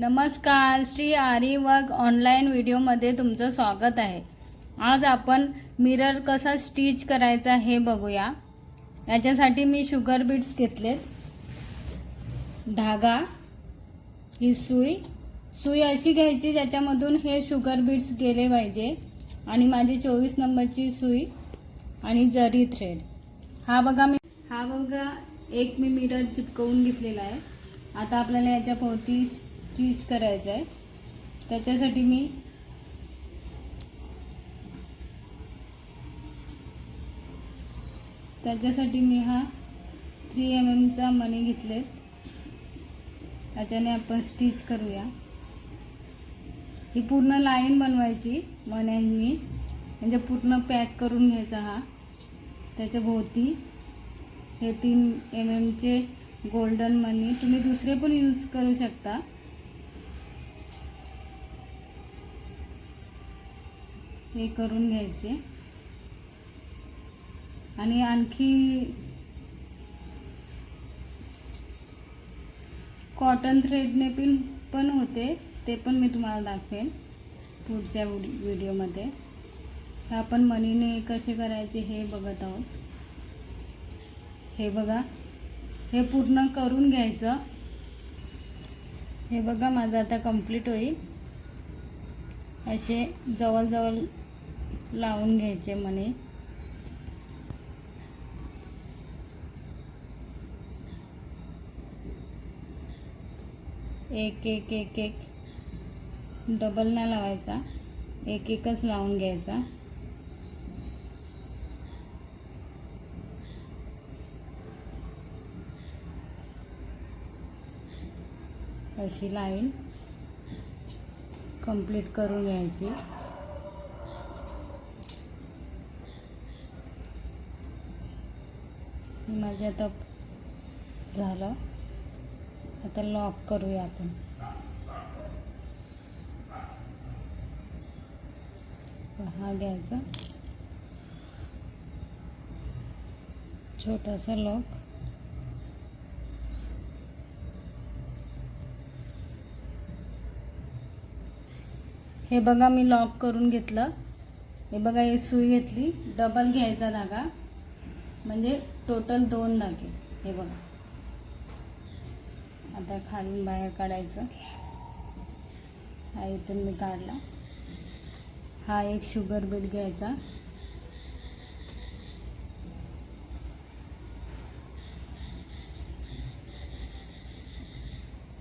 नमस्कार श्री आरी work online व्हिडिओमध्ये तुमचं स्वागत आहे. आज आपण मिरर कसा स्टिच करायचा हे बघूया. याच्यासाठी मी शुगर बीट्स घेतलेत. धागा ही सुई. सुई अशी घ्यायची ज्याच्यामधून हे शुगर बीट्स गेले पाहिजे. आणि माझी चोवीस नंबरची सुई आणि जरी थ्रेड हा बघा मी हा बघा एक मी मिरर चिपकवून घेतलेला आहे. आता आपल्याला याच्या भोवती स्टिच करायचं आहे. त्याच्यासाठी मी त्याच्यासाठी मी हा थ्री एम एमचा मणी घेतले त्याच्याने आपण स्टिच करूया. ही पूर्ण लाईन बनवायची मण्यांनी म्हणजे पूर्ण पॅक करून घ्यायचा हा. त्याच्या भोवती हे तीन एम एमचे गोल्डन मनी तुम्ही दुसरे पण यूज करू शकता. हे करून घ्यायचे. आणि आणखी कॉटन थ्रेडने पण पण होते ते पण मी तुम्हाला दाखवेन पुढच्या व्हिडिओमध्ये. हे आपण मनीने कसे करायचे हे बघत आहोत. हे बघा हे पूर्ण करून घ्यायचं. हे बघा माझं आता कंप्लीट होईल. असे जवळजवळ लावून घ्यायचे मनी एक एक एक एक. डबल नाही लावायचा. एक एकच लावून घ्यायचा. अशी लाईन कंप्लीट करून घ्यायची. म्हणजे आता झालं. आता लॉक करूया आपण. हा घ्यायचा. छोटासा लॉक हे बघा मी लॉक करून घेतलं. हे बघा हे सुई घेतली. डबल घ्यायचा धागा. म्हणजे टोटल दोन धागे हे बघा. आता खालून बाहेर काढायचं. हा इथून मी काढला. हा एक शुगर बीट घ्यायचा.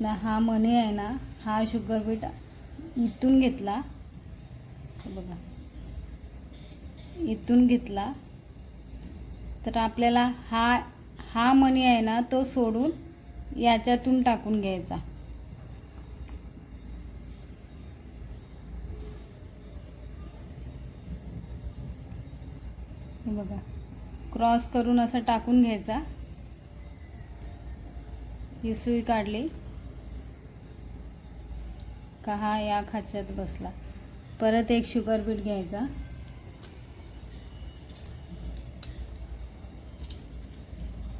ना हा मनी आहे ना हा शुगर बीट इथून घेतला. हे बघा. इथून घेतला. तर आपल्याला हा हा मणी आहे ना तो सोडून याच्यातून टाकून घ्यायचा. बघा क्रॉस करून असं टाकून घ्यायचा. ही सुई काढली. का हा या खाच्यात बसला. परत एक शुगर बीट घ्यायचा.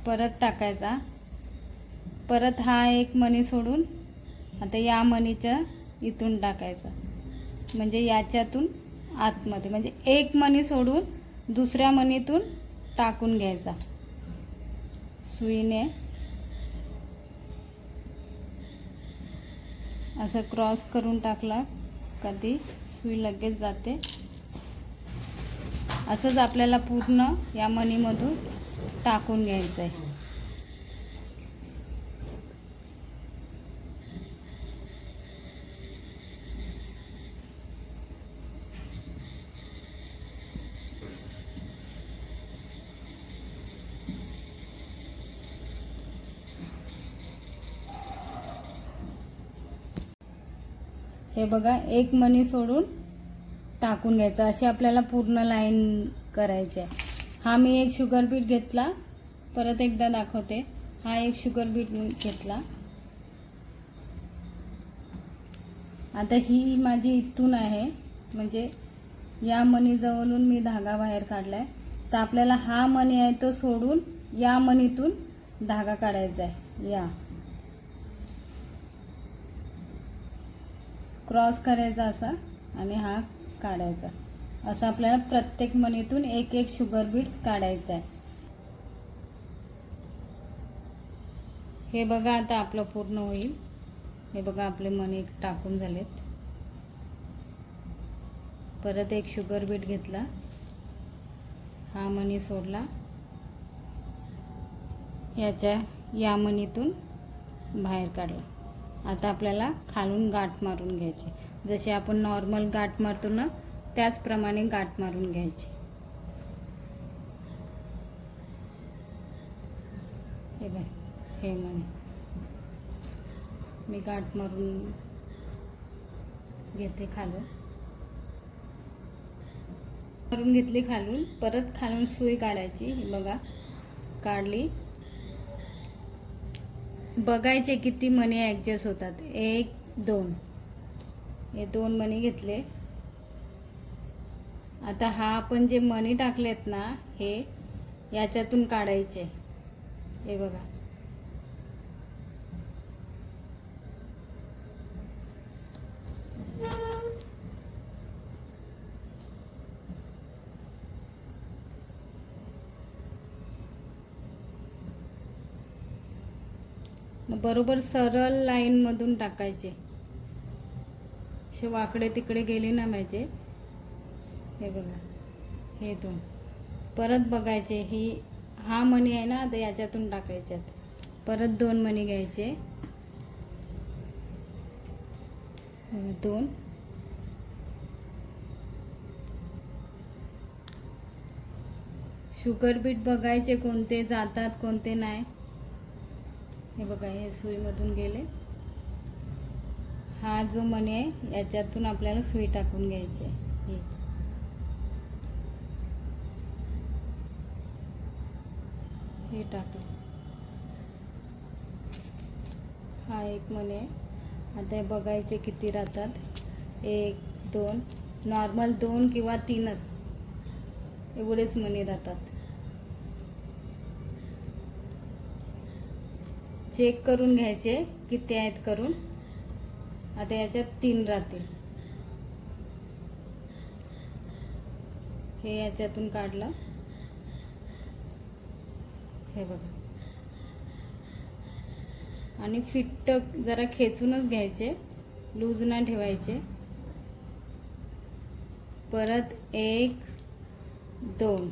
परत टाकायचा. परत हा एक मणी सोडून आता या मणीच्या इथून टाकायचा. म्हणजे याच्यातून आतमध्ये म्हणजे एक मणी सोडून दुसऱ्या मणीतून टाकून घ्यायचा. सुईने असं क्रॉस करून टाकला कधी सुई लगेच जाते. असंच आपल्याला पूर्ण या मणीमधून टाकून घ्यायचं आहे हे बघा एक मणी सोडून टाकून घ्यायचं. अशी आपल्याला पूर्ण लाईन करायची आहे. हा मी एक शुगर बीट घेतला. परत एकदा दाखवते. हा एक शुगर बीट मी घेतला. आता ही माझी इथून आहे. म्हणजे या मणीजवळून मी धागा बाहेर काढला आहे तर आपल्याला हा मणी आहे तो सोडून या मणीतून धागा काढायचा आहे. या. क्रॉस करायचा असा आणि हा काढायचा. असं आपल्याला प्रत्येक मणीतून एक एक शुगर बीट्स काढायचं आहे. हे बघा आता आपलं पूर्ण होईल. हे बघा आपले मणी टाकून झालेत. परत एक शुगर बीट घेतला. हा मणी सोडला. याच्या या मणीतून बाहेर काढला. आता आपल्याला खालून गाठ मारून घ्यायची. जशी आपण नॉर्मल गाठ मारतो ना त्याचप्रमाणे गाठ मारून घ्यायची. हे बाय हे म्हणे. मी गाठ मारून घेते खालून. मारून घेतली खालून परत खालून सुई काढायची. बघा काढली. बघायचे किती मणी ॲडजस्ट होतात. एक दोन. हे दोन मणी घेतले. आता हा आपण जे मणी टाकलेत ना हे याच्यातून काढायचे. हे बघा. बरोबर सरळ लाईनमधून टाकायचे. असे वाकडे तिकडे गेले ना माझे. हे बघा हे दोन. परत बघायचे ही हा मणी आहे ना तर याच्यातून टाकायच्यात. परत दोन मणी घ्यायचे. दोन. शुगर बीट बघायचे कोणते जातात कोणते नाही. हे बघा हे सुईमधून गेले. हा जो मणी आहे याच्यातून आपल्याला सुई टाकून घ्यायची आहे हे टाकले. हा एक म्हणे. आता हे बघायचे किती राहतात. एक दोन नॉर्मल दोन किंवा तीनच. एवढेच मणी राहतात. चेक करून घ्यायचे किती आहेत करून. आता याच्यात तीन राहतील. हे याच्यातून काढलं. हे बघा. आणि फिट्ट जरा खेचूनच घ्यायचे लूज नाही ठेवायचे. परत एक दोन.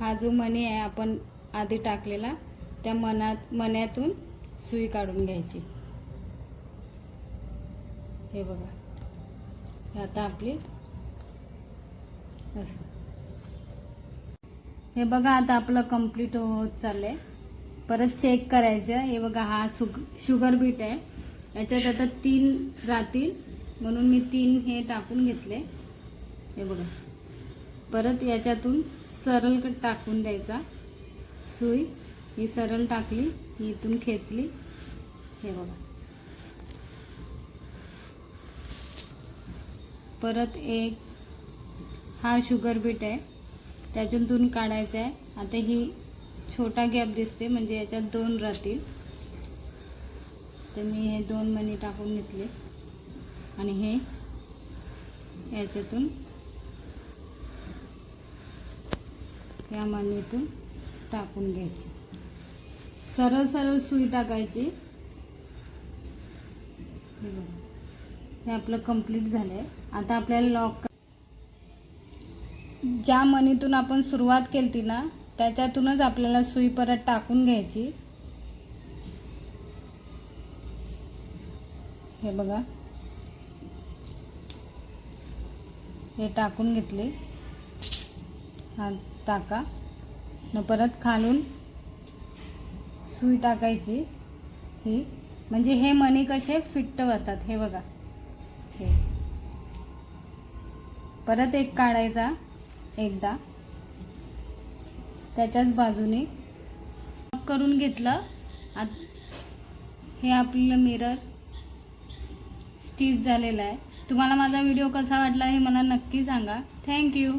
हा जो मणी आहे आपण आधी टाकलेला त्या मनात मण्यातून सुई काढून घ्यायची. हे बघा. आता आपली असं. हे बघा आता आपलं कंप्लीट होत चाललंय. परत चेक करायचं. हे बघा हा सुग शुगर बीट आहे. याच्यात आता तीन राहतील. म्हणून मी तीन हे टाकून घेतले. हे बघा. परत याच्यातून सरळ टाकून द्यायचा. सुई. ही सरळ टाकली. ही इथून खेचली. हे बघा. परत एक हा शुगर बीट आहे. त्याच्यातून काढायचं आहे. आता ही छोटा गॅप दिसते म्हणजे याच्यात दोन राहतील. तर मी हे दोन मणी टाकून घेतले. आणि हे याच्यातून या मणीतून टाकून घ्यायची. सरळ सरळ सुई टाकायची. हे बघा. हे आपलं कंप्लीट झालं आहे आता आपल्याला लॉक ज्या मणीतून आपण सुरुवात केली ना त्याच्यातूनच आपल्याला सुई परत टाकून घ्यायची. हे बघा. हे टाकून घेतले. हा टाका. न परत खालून सुई टाकायची ही. म्हणजे हे मणी कसे फिट्ट बसतात हे बघा. हे. परत एक काढायचा. एकदा. त्याच्याच बाजूने करून घेतलं. आत हे आपलं मिरर स्टिच झालेलं आहे. तुम्हाला माझा व्हिडिओ कसा वाटला हे मला नक्की सांगा. थँक्यू